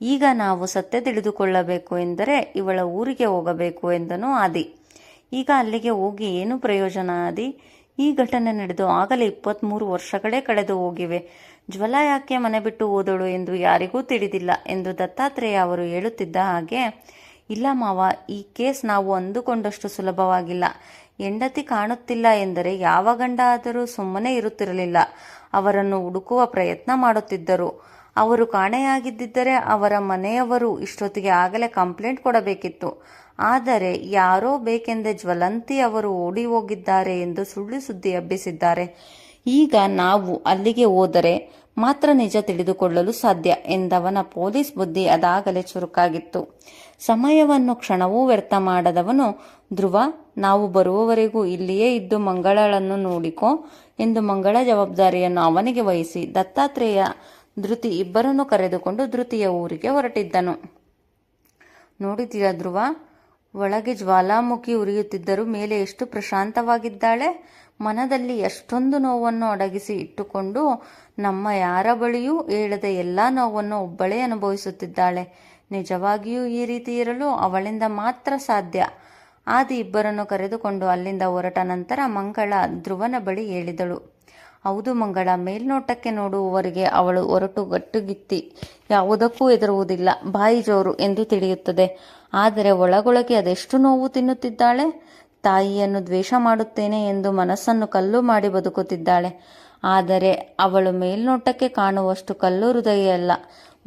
ಈಗ ನಾವು ಸತ್ಯ ತಿಳಿದುಕೊಳ್ಳಬೇಕು ಎಂದರೆ ಇವಳ ಊರಿಗೆ ಹೋಗಬೇಕು ಎಂದನು ಆದಿ. ಈಗ ಅಲ್ಲಿಗೆ ಹೋಗಿ ಏನು ಪ್ರಯೋಜನ ಆದಿ? ಈ ಘಟನೆ ನಡೆದು ಆಗಲೇ ಇಪ್ಪತ್ತ್ಮೂರು ವರ್ಷಗಳೇ ಕಳೆದು ಹೋಗಿವೆ. ಜ್ವಲ ಯಾಕೆ ಮನೆ ಬಿಟ್ಟು ಹೋದಳು ಎಂದು ಯಾರಿಗೂ ತಿಳಿದಿಲ್ಲ ಎಂದು ದತ್ತಾತ್ರೇಯ ಅವರು ಹೇಳುತ್ತಿದ್ದ ಹಾಗೆ, ಇಲ್ಲ ಮಾವ, ಈ ಕೇಸ್ ನಾವು ಅಂದುಕೊಂಡಷ್ಟು ಸುಲಭವಾಗಿಲ್ಲ. ಹೆಂಡತಿ ಕಾಣುತ್ತಿಲ್ಲ ಎಂದರೆ ಯಾವ ಗಂಡ ಆದರೂ ಸುಮ್ಮನೆ ಇರುತ್ತಿರಲಿಲ್ಲ. ಅವರನ್ನು ಹುಡುಕುವ ಪ್ರಯತ್ನ ಮಾಡುತ್ತಿದ್ದರು. ಅವರು ಕಾಣೆಯಾಗಿದ್ದರೆ ಅವರ ಮನೆಯವರು ಇಷ್ಟೊತ್ತಿಗೆ ಆಗಲೇ ಕಂಪ್ಲೇಂಟ್ ಕೊಡಬೇಕಿತ್ತು. ಆದರೆ ಯಾರೋ ಬೇಕೆಂದೇ ಜ್ವಲಂತಿ ಅವರು ಓಡಿ ಹೋಗಿದ್ದಾರೆ ಎಂದು ಸುಳ್ಳು ಸುದ್ದಿ ಹಬ್ಬಿಸಿದ್ದಾರೆ. ಈಗ ನಾವು ಅಲ್ಲಿಗೆ ಹೋದರೆ ಮಾತ್ರ ನಿಜ ತಿಳಿದುಕೊಳ್ಳಲು ಸಾಧ್ಯ ಎಂದವನ ಪೊಲೀಸ್ ಬುದ್ಧಿ ಅದಾಗಲೇ ಚುರುಕಾಗಿತ್ತು. ಸಮಯವನ್ನು ಕ್ಷಣವೂ ವ್ಯರ್ಥ ಮಾಡದವನು, ಧ್ರುವ, ನಾವು ಬರುವವರೆಗೂ ಇಲ್ಲಿಯೇ ಇದ್ದು ಮಂಗಳಳನ್ನು ನೋಡಿಕೋ ಎಂದು ಮಂಗಳ ಜವಾಬ್ದಾರಿಯನ್ನು ಅವನಿಗೆ ವಹಿಸಿ ದತ್ತಾತ್ರೇಯ ಧೃತಿ ಇಬ್ಬರನ್ನು ಕರೆದುಕೊಂಡು ಧೃತಿಯ ಊರಿಗೆ ಹೊರಟಿದ್ದನು. ನೋಡಿದೀಯ ಧ್ರುವ? ಒಳಗೆ ಜ್ವಾಲಾಮುಖಿ ಉರಿಯುತ್ತಿದ್ದರೂ ಮೇಲೆ ಎಷ್ಟು ಪ್ರಶಾಂತವಾಗಿದ್ದಾಳೆ. ಮನದಲ್ಲಿ ಎಷ್ಟೊಂದು ನೋವನ್ನು ಅಡಗಿಸಿ ಇಟ್ಟುಕೊಂಡು ನಮ್ಮ ಯಾರ ಬಳಿಯೂ ಹೇಳದ ಎಲ್ಲ ನೋವನ್ನು ಒಬ್ಬಳೇ ಅನುಭವಿಸುತ್ತಿದ್ದಾಳೆ. ನಿಜವಾಗಿಯೂ ಈ ರೀತಿ ಇರಲು ಅವಳಿಂದ ಮಾತ್ರ ಸಾಧ್ಯ. ಆದಿ ಇಬ್ಬರನ್ನು ಕರೆದುಕೊಂಡು ಅಲ್ಲಿಂದ ಹೊರಟ ನಂತರ ಮಂಗಳ ಧ್ರುವನ ಬಳಿ ಹೇಳಿದಳು. ಹೌದು ಮಂಗಳ, ಮೇಲ್ನೋಟಕ್ಕೆ ನೋಡುವವರಿಗೆ ಅವಳು ಹೊರಟು ಗಟ್ಟುಗಿತ್ತಿ ಯಾವುದಕ್ಕೂ ಹೆದರುವುದಿಲ್ಲ. ಬಾಯಿ ಜೋರು ಎಂದು ತಿಳಿಯುತ್ತದೆ. ಆದರೆ ಒಳಗೊಳಗೆ ಅದೆಷ್ಟು ನೋವು ತಿನ್ನುತ್ತಿದ್ದಾಳೆ? ತಾಯಿಯನ್ನು ದ್ವೇಷ ಮಾಡುತ್ತೇನೆ ಎಂದು ಮನಸ್ಸನ್ನು ಕಲ್ಲು ಮಾಡಿ ಬದುಕುತ್ತಿದ್ದಾಳೆ. ಆದರೆ ಅವಳು ಮೇಲ್ನೋಟಕ್ಕೆ ಕಾಣುವಷ್ಟು ಕಲ್ಲು ಹೃದಯ ಅಲ್ಲ.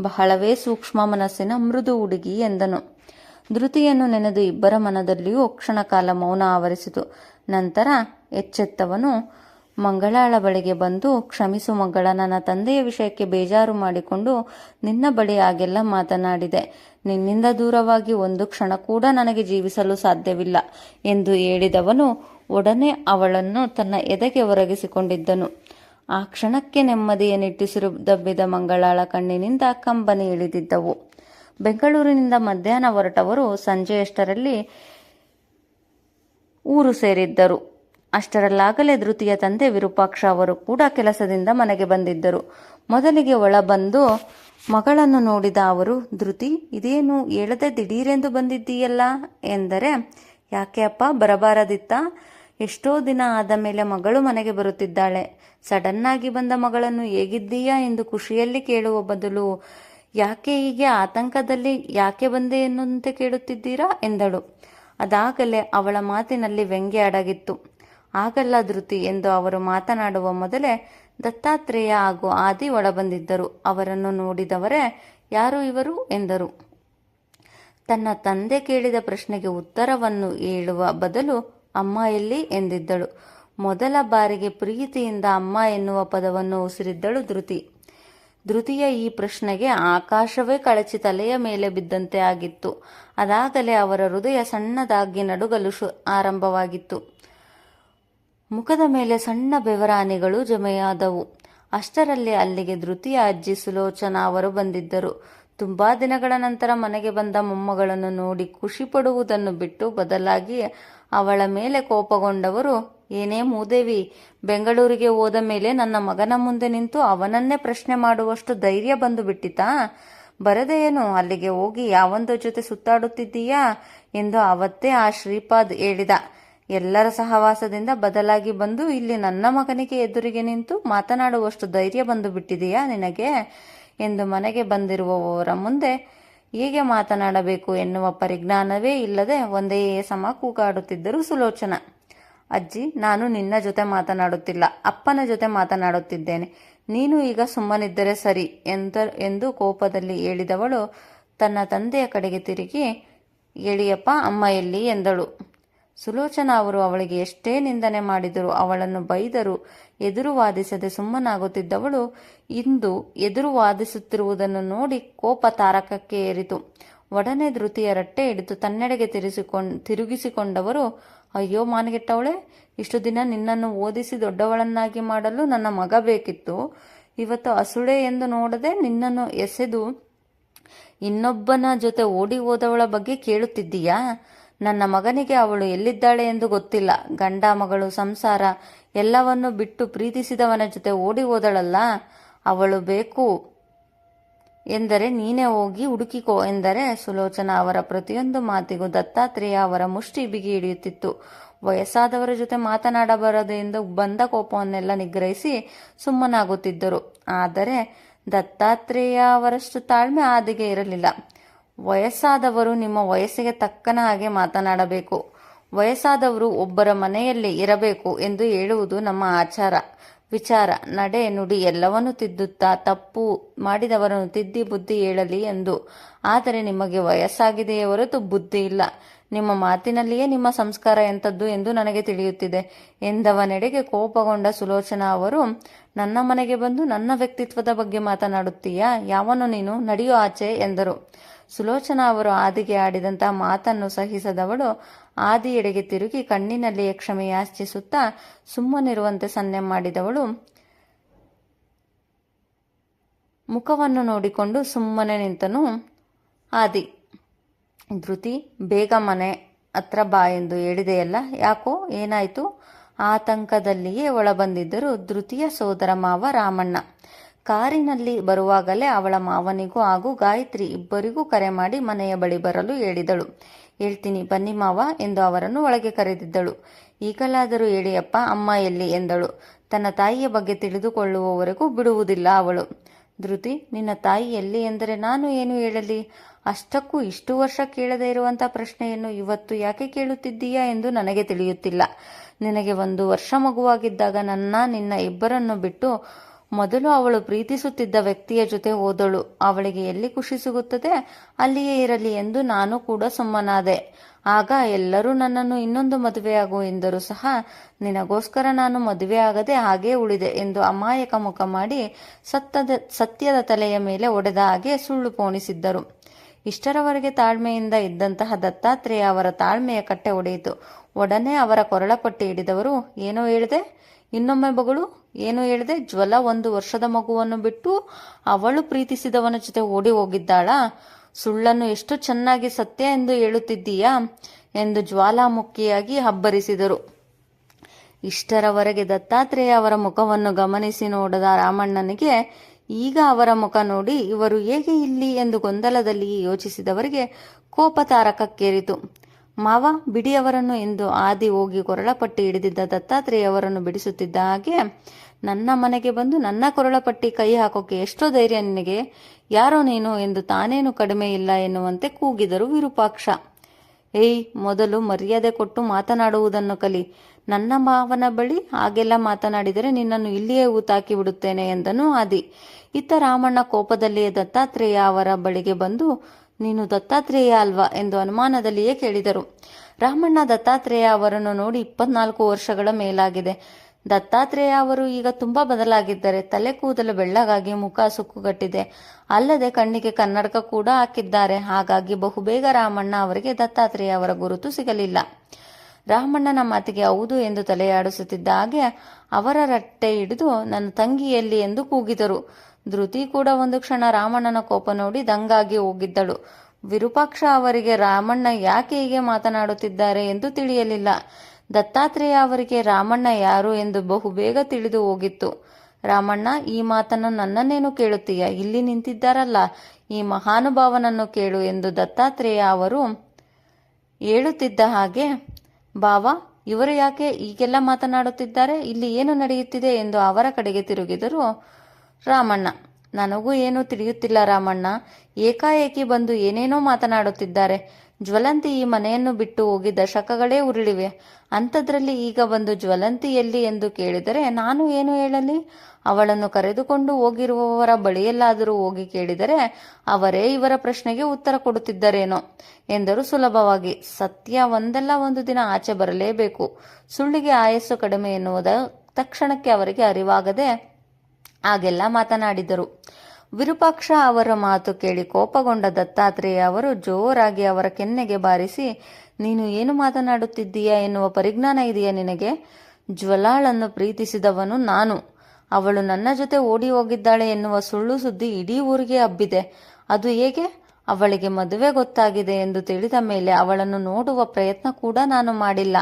ಬಹಳವೇ ಸೂಕ್ಷ್ಮ ಮನಸ್ಸಿನ ಮೃದು ಹುಡುಗಿ ಎಂದನು. ಧೃತಿಯನ್ನು ನೆನೆದು ಇಬ್ಬರ ಮನದಲ್ಲಿಯೂ ಕ್ಷಣಕಾಲ ಮೌನ ಆವರಿಸಿತು. ನಂತರ ಎಚ್ಚೆತ್ತವನು ಮಂಗಳಾಳ ಬಳಿಗೆ ಬಂದು, ಕ್ಷಮಿಸು ಮಗಳ, ನನ್ನ ತಂದೆಯ ವಿಷಯಕ್ಕೆ ಬೇಜಾರು ಮಾಡಿಕೊಂಡು ನಿನ್ನ ಬಳಿ ಆಗೆಲ್ಲ ಮಾತನಾಡಿದೆ. ನಿನ್ನಿಂದ ದೂರವಾಗಿ ಒಂದು ಕ್ಷಣ ಕೂಡ ನನಗೆ ಜೀವಿಸಲು ಸಾಧ್ಯವಿಲ್ಲ ಎಂದು ಹೇಳಿದವನು ಒಡನೆ ಅವಳನ್ನು ತನ್ನ ಎದೆಗೆ ಒರಗಿಸಿಕೊಂಡಿದ್ದನು. ಆ ಕ್ಷಣಕ್ಕೆ ನೆಮ್ಮದಿಯ ನಿಟ್ಟಿಸಿರು ದಬ್ಬಿದ ಮಂಗಳಾಳ ಕಣ್ಣಿನಿಂದ ಕಂಬನಿ ಇಳಿದಿದ್ದವು. ಬೆಂಗಳೂರಿನಿಂದ ಮಧ್ಯಾಹ್ನ ಹೊರಟವರು ಸಂಜೆಯಷ್ಟರಲ್ಲಿ ಊರು ಸೇರಿದ್ದರು. ಅಷ್ಟರಲ್ಲಾಗಲೇ ಧೃತಿಯ ತಂದೆ ವಿರೂಪಾಕ್ಷ ಅವರು ಕೂಡ ಕೆಲಸದಿಂದ ಮನೆಗೆ ಬಂದಿದ್ದರು. ಮೊದಲಿಗೆ ಒಳ ಬಂದು, ಮಗಳನ್ನು ನೋಡಿದ ಅವರು, ಧೃತಿ, ಇದೇನು ಹೇಳದೆ ದಿಢೀರೆಂದು ಬಂದಿದ್ದೀಯಲ್ಲ? ಎಂದರೆ, ಯಾಕೆ ಅಪ್ಪ, ಬರಬಾರದಿತ್ತ? ಎಷ್ಟೋ ದಿನ ಆದ ಮೇಲೆ ಮಗಳು ಮನೆಗೆ ಬರುತ್ತಿದ್ದಾಳೆ. ಸಡನ್ನಾಗಿ ಬಂದ ಮಗಳನ್ನು ಹೇಗಿದ್ದೀಯಾ ಎಂದು ಖುಷಿಯಲ್ಲಿ ಕೇಳುವ ಬದಲು, ಯಾಕೆ ಹೀಗೆ ಆತಂಕದಲ್ಲಿ ಯಾಕೆ ಬಂದೆ ಎನ್ನುವಂತೆ ಕೇಳುತ್ತಿದ್ದೀರಾ? ಎಂದಳು. ಅದಾಗಲೇ ಅವಳ ಮಾತಿನಲ್ಲಿ ವ್ಯಂಗ್ಯ ಅಡಗಿತ್ತು. ಆಗಲ್ಲ ಧೃತಿ ಎಂದು ಅವರು ಮಾತನಾಡುವ ಮೊದಲೇ ದತ್ತಾತ್ರೇಯ ಹಾಗೂ ಆದಿ ಒಳಬಂದಿದ್ದರು. ಅವರನ್ನು ನೋಡಿದವರೇ ಯಾರು ಇವರು? ಎಂದರು. ತನ್ನ ತಂದೆ ಕೇಳಿದ ಪ್ರಶ್ನೆಗೆ ಉತ್ತರವನ್ನು ಹೇಳುವ ಬದಲು ಅಮ್ಮ ಎಲ್ಲಿ? ಎಂದಿದ್ದಳು. ಮೊದಲ ಬಾರಿಗೆ ಪ್ರೀತಿಯಿಂದ ಅಮ್ಮ ಎನ್ನುವ ಪದವನ್ನು ಉಸಿರಿದ್ದಳು ಧೃತಿ. ಧೃತಿಯ ಈ ಪ್ರಶ್ನೆಗೆ ಆಕಾಶವೇ ಕಳಚಿ ತಲೆಯ ಮೇಲೆ ಬಿದ್ದಂತೆ ಆಗಿತ್ತು. ಅದಾಗಲೇ ಅವರ ಹೃದಯ ಸಣ್ಣದಾಗಿ ನಡುಗಲು ಶು ಆರಂಭವಾಗಿತ್ತು. ಮುಖದ ಮೇಲೆ ಸಣ್ಣ ಬೆವರಾನಿಗಳು ಜಮೆಯಾದವು. ಅಷ್ಟರಲ್ಲಿ ಅಲ್ಲಿಗೆ ಧೃತಿಯ ಅಜ್ಜಿ ಸುಲೋಚನಾ ಅವರು ಬಂದಿದ್ದರು. ತುಂಬಾ ದಿನಗಳ ನಂತರ ಮನೆಗೆ ಬಂದ ಮೊಮ್ಮಗಳನ್ನು ನೋಡಿ ಖುಷಿ ಪಡುವುದನ್ನು ಬಿಟ್ಟು ಬದಲಾಗಿ ಅವಳ ಮೇಲೆ ಕೋಪಗೊಂಡವರು, ಏನೇ ಮೂದೇವಿ, ಬೆಂಗಳೂರಿಗೆ ಹೋದ ಮೇಲೆ ನನ್ನ ಮಗನ ಮುಂದೆ ನಿಂತು ಅವನನ್ನೇ ಪ್ರಶ್ನೆ ಮಾಡುವಷ್ಟು ಧೈರ್ಯ ಬಂದು ಬಿಟ್ಟಿತಾ? ಬರದೆ ಏನು ಅಲ್ಲಿಗೆ ಹೋಗಿ ಯಾವೊಂದರ ಜೊತೆ ಸುತ್ತಾಡುತ್ತಿದ್ದೀಯಾ? ಎಂದು ಅವತ್ತೇ ಆ ಶ್ರೀಪಾದ್ ಹೇಳಿದ. ಎಲ್ಲರ ಸಹವಾಸದಿಂದ ಬದಲಾಗಿ ಬಂದು ಇಲ್ಲಿ ನನ್ನ ಮಗನಿಗೆ ಎದುರಿಗೆ ನಿಂತು ಮಾತನಾಡುವಷ್ಟು ಧೈರ್ಯ ಬಂದು ಬಿಟ್ಟಿದೆಯಾ ನಿನಗೆ? ಎಂದು ಮನೆಗೆ ಬಂದಿರುವವರ ಮುಂದೆ ಹೇಗೆ ಮಾತನಾಡಬೇಕು ಎನ್ನುವ ಪರಿಜ್ಞಾನವೇ ಇಲ್ಲದೆ ಒಂದೇ ಸಮ ಕೂಗಾಡುತ್ತಿದ್ದರು ಸುಲೋಚನ. ಅಜ್ಜಿ, ನಾನು ನಿನ್ನ ಜೊತೆ ಮಾತನಾಡುತ್ತಿಲ್ಲ, ಅಪ್ಪನ ಜೊತೆ ಮಾತನಾಡುತ್ತಿದ್ದೇನೆ. ನೀನು ಈಗ ಸುಮ್ಮನಿದ್ದರೆ ಸರಿ ಎಂದ ಎಂದು ಕೋಪದಲ್ಲಿ ಹೇಳಿದವಳು ತನ್ನ ತಂದೆಯ ಕಡೆಗೆ ತಿರುಗಿ, ಎಳಿಯಪ್ಪ, ಅಮ್ಮ ಎಲ್ಲಿ ಎಂದಳು. ಸುಲೋಚನಾ ಅವರು ಅವಳಿಗೆ ಎಷ್ಟೇ ನಿಂದನೆ ಮಾಡಿದರೂ ಅವಳನ್ನು ಬೈದರು ಎದುರು ವಾದಿಸದೆ ಸುಮ್ಮನಾಗುತ್ತಿದ್ದವಳು ಇಂದು ಎದುರು ವಾದಿಸುತ್ತಿರುವುದನ್ನು ನೋಡಿ ಕೋಪ ತಾರಕಕ್ಕೆ ಏರಿತು. ಒಡನೆ ಧೃತಿಯ ರಟ್ಟೆ ಹಿಡಿದು ತನ್ನೆಡೆಗೆ ತಿರುಗಿಸಿಕೊಂಡ್ ತಿರುಗಿಸಿಕೊಂಡವರು, ಅಯ್ಯೋ ಮಾನಗೆಟ್ಟವಳೆ, ಇಷ್ಟು ದಿನ ನಿನ್ನನ್ನು ಓದಿಸಿ ದೊಡ್ಡವಳನ್ನಾಗಿ ಮಾಡಲು ನನ್ನ ಮಗ ಬೇಕಿತ್ತು. ಇವತ್ತು ಅಸುಳೆ ಎಂದು ನೋಡದೆ ನಿನ್ನನ್ನು ಎಸೆದು ಇನ್ನೊಬ್ಬನ ಜೊತೆ ಓಡಿ ಹೋದವಳ ಬಗ್ಗೆ ಕೇಳುತ್ತಿದ್ದೀಯಾ? ನನ್ನ ಮಗನಿಗೆ ಅವಳು ಎಲ್ಲಿದ್ದಾಳೆ ಎಂದು ಗೊತ್ತಿಲ್ಲ. ಗಂಡ ಮಗಳು ಸಂಸಾರ ಎಲ್ಲವನ್ನು ಬಿಟ್ಟು ಪ್ರೀತಿಸಿದವನ ಜೊತೆ ಓಡಿ ಹೋದಳಲ್ಲ. ಅವಳು ಬೇಕು ಎಂದರೆ ನೀನೇ ಹೋಗಿ ಹುಡುಕಿಕೋ ಎಂದರೆ ಸುಲೋಚನಾ ಅವರ ಪ್ರತಿಯೊಂದು ಮಾತಿಗೂ ದತ್ತಾತ್ರೇಯ ಅವರ ಮುಷ್ಟಿ ಬಿಗಿ ಹಿಡಿಯುತ್ತಿತ್ತು. ವಯಸ್ಸಾದವರ ಜೊತೆ ಮಾತನಾಡಬಾರದು ಎಂದು ಬಂದ ಕೋಪವನ್ನೆಲ್ಲ ನಿಗ್ರಹಿಸಿ ಸುಮ್ಮನಾಗುತ್ತಿದ್ದರು. ಆದರೆ ದತ್ತಾತ್ರೇಯ ಅವರಷ್ಟು ತಾಳ್ಮೆ ಆದಿಗೆ ಇರಲಿಲ್ಲ. ವಯಸ್ಸಾದವರು ನಿಮ್ಮ ವಯಸ್ಸಿಗೆ ತಕ್ಕನ ಹಾಗೆ ಮಾತನಾಡಬೇಕು. ವಯಸ್ಸಾದವರು ಒಬ್ಬರ ಮನೆಯಲ್ಲಿ ಇರಬೇಕು ಎಂದು ಹೇಳುವುದು ನಮ್ಮ ಆಚಾರ, ವಿಚಾರ. ನಡೆ ನುಡಿ ಎಲ್ಲವನ್ನೂ ತಿದ್ದುತ್ತಾ ತಪ್ಪು ಮಾಡಿದವರನ್ನು ತಿದ್ದಿ ಬುದ್ಧಿ ಹೇಳಲಿ ಎಂದು. ಆದರೆ ನಿಮಗೆ ವಯಸ್ಸಾಗಿದೆಯೇ ಹೊರತು ಬುದ್ಧಿ ಇಲ್ಲ. ನಿಮ್ಮ ಮಾತಿನಲ್ಲಿಯೇ ನಿಮ್ಮ ಸಂಸ್ಕಾರ ಎಂಥದ್ದು ಎಂದು ನನಗೆ ತಿಳಿಯುತ್ತಿದೆ. ಎಂದವನೆಡೆಗೆ ಕೋಪಗೊಂಡ ಸುಲೋಚನಾ ಅವರು, ನನ್ನ ಮನೆಗೆ ಬಂದು ನನ್ನ ವ್ಯಕ್ತಿತ್ವದ ಬಗ್ಗೆ ಮಾತನಾಡುತ್ತೀಯಾ? ಯಾವನು ನೀನು? ನಡೆಯೋ ಆಚೆ ಎಂದರು. ಸುಲೋಚನಾ ಅವರು ಆದಿಗೆ ಆಡಿದಂತಹ ಮಾತನ್ನು ಸಹಿಸದವಳು ಆದಿಯೆಡೆಗೆ ತಿರುಗಿ ಕಣ್ಣಿನಲ್ಲಿಯೇ ಕ್ಷಮೆ ಯಾಚಿಸುತ್ತಾ ಸುಮ್ಮನಿರುವಂತೆ ಸನ್ನೆ ಮಾಡಿದವಳು, ಮುಖವನ್ನು ನೋಡಿಕೊಂಡು ಸುಮ್ಮನೆ ನಿಂತನು. ಆದಿ ಧೃತಿ, ಬೇಗ ಮನೆ ಹತ್ರ ಬಾ ಎಂದು ಹೇಳಿದೆಯಲ್ಲ ಯಾಕೋ ಏನಾಯಿತು? ಆತಂಕದಲ್ಲಿಯೇ ಒಳಬಂದಿದ್ದರು ಧೃತಿಯ ಸೋದರ ಮಾವ ರಾಮಣ್ಣ. ಕಾರಿನಲ್ಲಿ ಬರುವಾಗಲೇ ಅವಳ ಮಾವನಿಗೂ ಹಾಗೂ ಗಾಯತ್ರಿ ಇಬ್ಬರಿಗೂ ಕರೆ ಮಾಡಿ ಮನೆಯ ಬಳಿ ಬರಲು ಹೇಳಿದಳು. ಹೇಳ್ತೀನಿ, ಬನ್ನಿ ಮಾವ ಎಂದು ಅವರನ್ನು ಒಳಗೆ ಕರೆದಿದ್ದಳು. ಈಗಲಾದರೂ ಹೇಳಿಯಪ್ಪ, ಅಮ್ಮ ಎಲ್ಲಿ? ಎಂದಳು. ತನ್ನ ತಾಯಿಯ ಬಗ್ಗೆ ತಿಳಿದುಕೊಳ್ಳುವವರೆಗೂ ಬಿಡುವುದಿಲ್ಲ ಅವಳು. ಧೃತಿ, ನಿನ್ನ ತಾಯಿ ಎಲ್ಲಿ ಎಂದರೆ ನಾನು ಏನು ಹೇಳಲಿ? ಅಷ್ಟಕ್ಕೂ ಇಷ್ಟು ವರ್ಷ ಕೇಳದೇ ಇರುವಂಥ ಪ್ರಶ್ನೆಯನ್ನು ಇವತ್ತು ಯಾಕೆ ಕೇಳುತ್ತಿದ್ದೀಯಾ ಎಂದು ನನಗೆ ತಿಳಿಯುತ್ತಿಲ್ಲ. ನಿನಗೆ ಒಂದು ವರ್ಷ ಮಗುವಾಗಿದ್ದಾಗ ನನ್ನ, ನಿನ್ನ ಇಬ್ಬರನ್ನು ಬಿಟ್ಟು ಮೊದಲು ಅವಳು ಪ್ರೀತಿಸುತ್ತಿದ್ದ ವ್ಯಕ್ತಿಯ ಜೊತೆ ಹೋದಳು. ಅವಳಿಗೆ ಎಲ್ಲಿ ಖುಷಿ ಸಿಗುತ್ತದೆ? ಅಲ್ಲಿಯೇ ಇರಲಿ ಎಂದು ನಾನು ಕೂಡ ಸುಮ್ಮನಾದೆ. ಆಗ ಎಲ್ಲರೂ ನನ್ನನ್ನು ಇನ್ನೊಂದು ಮದುವೆಯಾಗು ಎಂದರೂ ಸಹ ನಿನಗೋಸ್ಕರ ನಾನು ಮದುವೆಯಾಗದೆ ಹಾಗೇ ಉಳಿದೆ ಎಂದು ಅಮಾಯಕ ಮುಖ ಮಾಡಿ ಸತ್ತದ, ಸತ್ಯದ ತಲೆಯ ಮೇಲೆ ಒಡೆದ ಹಾಗೆ ಸುಳ್ಳು ಪೋಣಿಸಿದ್ದರು. ಇಷ್ಟರವರೆಗೆ ತಾಳ್ಮೆಯಿಂದ ಇದ್ದಂತಹ ದತ್ತಾತ್ರೇಯ ಅವರ ತಾಳ್ಮೆಯ ಕಟ್ಟೆ ಒಡೆಯಿತು. ಒಡನೆ ಅವರ ಕೊರಳಪಟ್ಟಿ ಹಿಡಿದವರು ಏನೋ ಹೇಳಿದೆ? ಇನ್ನೊಮ್ಮೆ ಬಗಳು, ಏನು ಹೇಳಿದೆ? ಜ್ವಲ ಒಂದು ವರ್ಷದ ಮಗುವನ್ನು ಬಿಟ್ಟು ಅವಳು ಪ್ರೀತಿಸಿದವನ ಜೊತೆ ಓಡಿ ಹೋಗಿದ್ದಾಳಾ? ಸುಳ್ಳನ್ನು ಎಷ್ಟು ಚೆನ್ನಾಗಿ ಸತ್ಯ ಎಂದು ಹೇಳುತ್ತಿದ್ದೀಯಾ? ಎಂದು ಜ್ವಾಲಾಮುಖಿಯಾಗಿ ಹಬ್ಬರಿಸಿದರು ಇಷ್ಟರವರೆಗೆ ದತ್ತಾತ್ರೇಯ ಅವರ ಮುಖವನ್ನು ಗಮನಿಸಿ ನೋಡದ ರಾಮಣ್ಣನಿಗೆ ಈಗ ಅವರ ಮುಖ ನೋಡಿ, ಇವರು ಹೇಗೆ ಇಲ್ಲಿ? ಎಂದು ಗೊಂದಲದಲ್ಲಿ ಯೋಚಿಸಿದವರಿಗೆ ಕೋಪ ತಾರಕಕ್ಕೇರಿತು. ಮಾವ ಬಿಡಿಯವರನ್ನು ಎಂದು ಆದಿ ಹೋಗಿ ಕೊರಳಪಟ್ಟಿ ಹಿಡಿದಿದ್ದ ದತ್ತಾತ್ರೇಯ ಅವರನ್ನು ಬಿಡಿಸುತ್ತಿದ್ದ ಹಾಗೆ, ನನ್ನ ಮನೆಗೆ ಬಂದು ನನ್ನ ಕೊರಳಪಟ್ಟಿ ಕೈ ಹಾಕೋಕೆ ಎಷ್ಟೋ ಧೈರ್ಯ ನಿನಗೆ. ಯಾರೋ ನೀನು ಎಂದು ತಾನೇನು ಕಡಿಮೆ ಇಲ್ಲ ಎನ್ನುವಂತೆ ಕೂಗಿದರು ವಿರೂಪಾಕ್ಷ. ಏಯ್ ಮೊದಲು ಮರ್ಯಾದೆ ಕೊಟ್ಟು ಮಾತನಾಡುವುದನ್ನು ಕಲಿ. ನನ್ನ ಮಾವನ ಬಳಿ ಹಾಗೆಲ್ಲ ಮಾತನಾಡಿದರೆ ನಿನ್ನನ್ನು ಇಲ್ಲಿಯೇ ಊತಾಕಿ ಬಿಡುತ್ತೇನೆ ಎಂದನು ಆದಿ. ಇತ್ತ ರಾಮಣ್ಣ ಕೋಪದಲ್ಲಿಯೇ ದತ್ತಾತ್ರೇಯ ಅವರ ಬಳಿಗೆ ಬಂದು, ನೀನು ದತ್ತಾತ್ರೇಯ ಅಲ್ವಾ ಎಂದು ಅನುಮಾನದಲ್ಲಿಯೇ ಕೇಳಿದರು. ರಾಮಣ್ಣ ದತ್ತಾತ್ರೇಯ ಅವರನ್ನು ನೋಡಿ ಇಪ್ಪತ್ನಾಲ್ಕು ವರ್ಷಗಳ ಮೇಲಾಗಿದೆ. ದತ್ತಾತ್ರೇಯ ಅವರು ಈಗ ತುಂಬಾ ಬದಲಾಗಿದ್ದಾರೆ. ತಲೆ ಕೂದಲು ಬೆಳ್ಳಗಾಗಿ ಮುಖ ಸುಕ್ಕುಗಟ್ಟಿದೆ. ಅಲ್ಲದೆ ಕಣ್ಣಿಗೆ ಕನ್ನಡಕ ಕೂಡ ಹಾಕಿದ್ದಾರೆ. ಹಾಗಾಗಿ ಬಹುಬೇಗ ರಾಮಣ್ಣ ಅವರಿಗೆ ದತ್ತಾತ್ರೇಯ ಅವರ ಗುರುತು ಸಿಗಲಿಲ್ಲ. ರಾಮಣ್ಣನ ಮಾತಿಗೆ ಹೌದು ಎಂದು ತಲೆಯಾಡಿಸುತ್ತಿದ್ದ ಹಾಗೆ ಅವರ ರಟ್ಟೆ ಹಿಡಿದು ನನ್ನ ತಂಗಿಯಲ್ಲಿ ಎಂದು ಕೂಗಿದರು. ಧೃತಿ ಕೂಡ ಒಂದು ಕ್ಷಣ ರಾಮಣ್ಣನ ಕೋಪ ನೋಡಿ ದಂಗಾಗಿ ಹೋಗಿದ್ದಳು. ವಿರೂಪಾಕ್ಷ ಅವರಿಗೆ ರಾಮಣ್ಣ ಯಾಕೆ ಹೀಗೆ ಮಾತನಾಡುತ್ತಿದ್ದಾರೆ ಎಂದು ತಿಳಿಯಲಿಲ್ಲ. ದತ್ತಾತ್ರೇಯ ಅವರಿಗೆ, ರಾಮಣ್ಣ ಯಾರು? ಎಂದು ಬಹುಬೇಗ ತಿಳಿದು ಹೋಗಿತ್ತು. ರಾಮಣ್ಣ, ಈ ಮಾತನ್ನು ನನ್ನನ್ನೇನು ಕೇಳುತ್ತೀಯ? ಇಲ್ಲಿ ನಿಂತಿದ್ದಾರಲ್ಲ, ಈ ಮಹಾನುಭಾವನನ್ನು ಕೇಳು ಎಂದು ದತ್ತಾತ್ರೇಯ ಅವರು ಹೇಳುತ್ತಿದ್ದ ಹಾಗೆ, ಬಾವ, ಇವರು ಯಾಕೆ ಈಗೆಲ್ಲ ಮಾತನಾಡುತ್ತಿದ್ದಾರೆ? ಇಲ್ಲಿ ಏನು ನಡೆಯುತ್ತಿದೆ? ಎಂದು ಅವರ ಕಡೆಗೆ ತಿರುಗಿದರು ರಾಮಣ್ಣ. ನನಗೂ ಏನೂ ತಿಳಿಯುತ್ತಿಲ್ಲ ರಾಮಣ್ಣ. ಏಕಾಏಕಿ ಬಂದು ಏನೇನೋ ಮಾತನಾಡುತ್ತಿದ್ದಾರೆ. ಜ್ವಲಂತಿ ಈ ಮನೆಯನ್ನು ಬಿಟ್ಟು ಹೋಗಿ ದಶಕಗಳೇ ಉರುಳಿವೆ. ಅಂಥದ್ರಲ್ಲಿ ಈಗ ಬಂದು ಜ್ವಲಂತಿ ಎಲ್ಲಿ ಎಂದು ಕೇಳಿದರೆ ನಾನು ಏನು ಹೇಳಲಿ? ಅವಳನ್ನು ಕರೆದುಕೊಂಡು ಹೋಗಿರುವವರ ಬಳಿಯಲ್ಲಾದರೂ ಹೋಗಿ ಕೇಳಿದರೆ ಅವರೇ ಇವರ ಪ್ರಶ್ನೆಗೆ ಉತ್ತರ ಕೊಡುತ್ತಿದ್ದರೇನೋ ಎಂದರು ಸುಲಭವಾಗಿ. ಸತ್ಯ ಒಂದಲ್ಲ ಒಂದು ದಿನ ಆಚೆ ಬರಲೇಬೇಕು. ಸುಳ್ಳಿಗೆ ಆಯಸ್ಸು ಕಡಿಮೆ ಎನ್ನುವುದ ತಕ್ಷಣಕ್ಕೆ ಅವರಿಗೆ ಅರಿವಾಗದೆ ಹಾಗೆಲ್ಲ ಮಾತನಾಡಿದರು. ವಿರೂಪಾಕ್ಷ ಅವರ ಮಾತು ಕೇಳಿ ಕೋಪಗೊಂಡ ದತ್ತಾತ್ರೇಯ ಅವರು ಜೋರಾಗಿ ಅವರ ಕೆನ್ನೆಗೆ ಬಾರಿಸಿ, ನೀನು ಏನು ಮಾತನಾಡುತ್ತಿದ್ದೀಯಾ ಎನ್ನುವ ಪರಿಜ್ಞಾನ ಇದೆಯಾ ನಿನಗೆ? ಜ್ವಲಾಳನ್ನು ಪ್ರೀತಿಸಿದವನು ನಾನು. ಅವಳು ನನ್ನ ಜೊತೆ ಓಡಿ ಹೋಗಿದ್ದಾಳೆ ಎನ್ನುವ ಸುಳ್ಳು ಸುದ್ದಿ ಇಡೀ ಊರಿಗೆ ಹಬ್ಬಿದೆ. ಅದು ಹೇಗೆ? ಅವಳಿಗೆ ಮದುವೆ ಗೊತ್ತಾಗಿದೆ ಎಂದು ತಿಳಿದ ಮೇಲೆ ಅವಳನ್ನು ನೋಡುವ ಪ್ರಯತ್ನ ಕೂಡ ನಾನು ಮಾಡಿಲ್ಲ.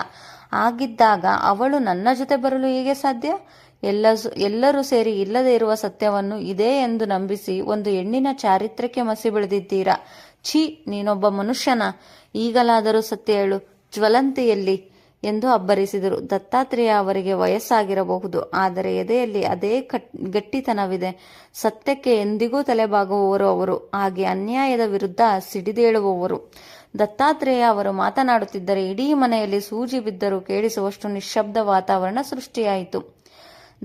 ಆಗಿದ್ದಾಗ ಅವಳು ನನ್ನ ಜೊತೆ ಬರಲು ಹೇಗೆ ಸಾಧ್ಯ? ಎಲ್ಲ ಎಲ್ಲರೂ ಸೇರಿ ಇಲ್ಲದೇ ಇರುವ ಸತ್ಯವನ್ನು ಇದೇ ಎಂದು ನಂಬಿಸಿ ಒಂದು ಹೆಣ್ಣಿನ ಚಾರಿತ್ರ್ಯಕ್ಕೆ ಮಸಿ ಬೆಳೆದಿದ್ದೀರಾ? ಛೀ, ನೀನೊಬ್ಬ ಮನುಷ್ಯನ. ಈಗಲಾದರೂ ಸತ್ಯ ಹೇಳು, ಜ್ವಲಂತಿಯಲ್ಲಿ ಎಂದು ಅಬ್ಬರಿಸಿದರು. ದತ್ತಾತ್ರೇಯ ಅವರಿಗೆ ವಯಸ್ಸಾಗಿರಬಹುದು, ಆದರೆ ಎದೆಯಲ್ಲಿ ಅದೇ ಗಟ್ಟಿತನವಿದೆ. ಸತ್ಯಕ್ಕೆ ಎಂದಿಗೂ ತಲೆಬಾಗುವವರು ಅವರು, ಹಾಗೆ ಅನ್ಯಾಯದ ವಿರುದ್ಧ ಸಿಡಿದೇಳುವವರು. ದತ್ತಾತ್ರೇಯ ಅವರು ಮಾತನಾಡುತ್ತಿದ್ದರೆ, ಇಡೀ ಮನೆಯಲ್ಲಿ ಸೂಜಿ ಬಿದ್ದರೂ ಕೇಳಿಸುವಷ್ಟು ನಿಶ್ಶಬ್ದ ವಾತಾವರಣ ಸೃಷ್ಟಿಯಾಯಿತು.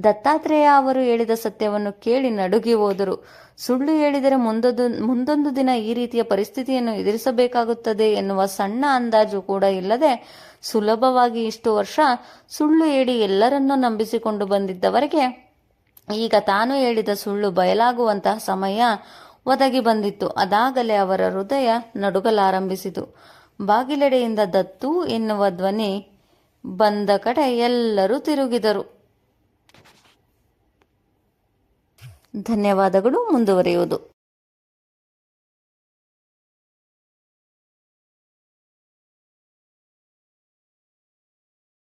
ದತ್ತಾತ್ರೇಯ ಅವರು ಹೇಳಿದ ಸತ್ಯವನ್ನು ಕೇಳಿ ನಡುಗಿ ಹೋದರು. ಸುಳ್ಳು ಹೇಳಿದರೆ ಮುಂದೊಂದು ಮುಂದೊಂದು ದಿನ ಈ ರೀತಿಯ ಪರಿಸ್ಥಿತಿಯನ್ನು ಎದುರಿಸಬೇಕಾಗುತ್ತದೆ ಎನ್ನುವ ಸಣ್ಣ ಅಂದಾಜು ಕೂಡ ಇಲ್ಲದೆ ಸುಲಭವಾಗಿ ಇಷ್ಟು ವರ್ಷ ಸುಳ್ಳು ಹೇಳಿ ಎಲ್ಲರನ್ನೂ ನಂಬಿಸಿಕೊಂಡು ಬಂದಿದ್ದವರಿಗೆ ಈಗ ತಾನು ಹೇಳಿದ ಸುಳ್ಳು ಬಯಲಾಗುವಂತಹ ಸಮಯ ಒದಗಿ ಬಂದಿತ್ತು. ಅದಾಗಲೇ ಅವರ ಹೃದಯ ನಡುಗಲಾರಂಭಿಸಿತು. ಬಾಗಿಲೆಡೆಯಿಂದ ದತ್ತು ಎನ್ನುವ ಧ್ವನಿ ಬಂದ ಕಡೆ ಎಲ್ಲರೂ ತಿರುಗಿದರು. ಧನ್ಯವಾದಗಳು ಮುಂದುವರಿಯುವುದು.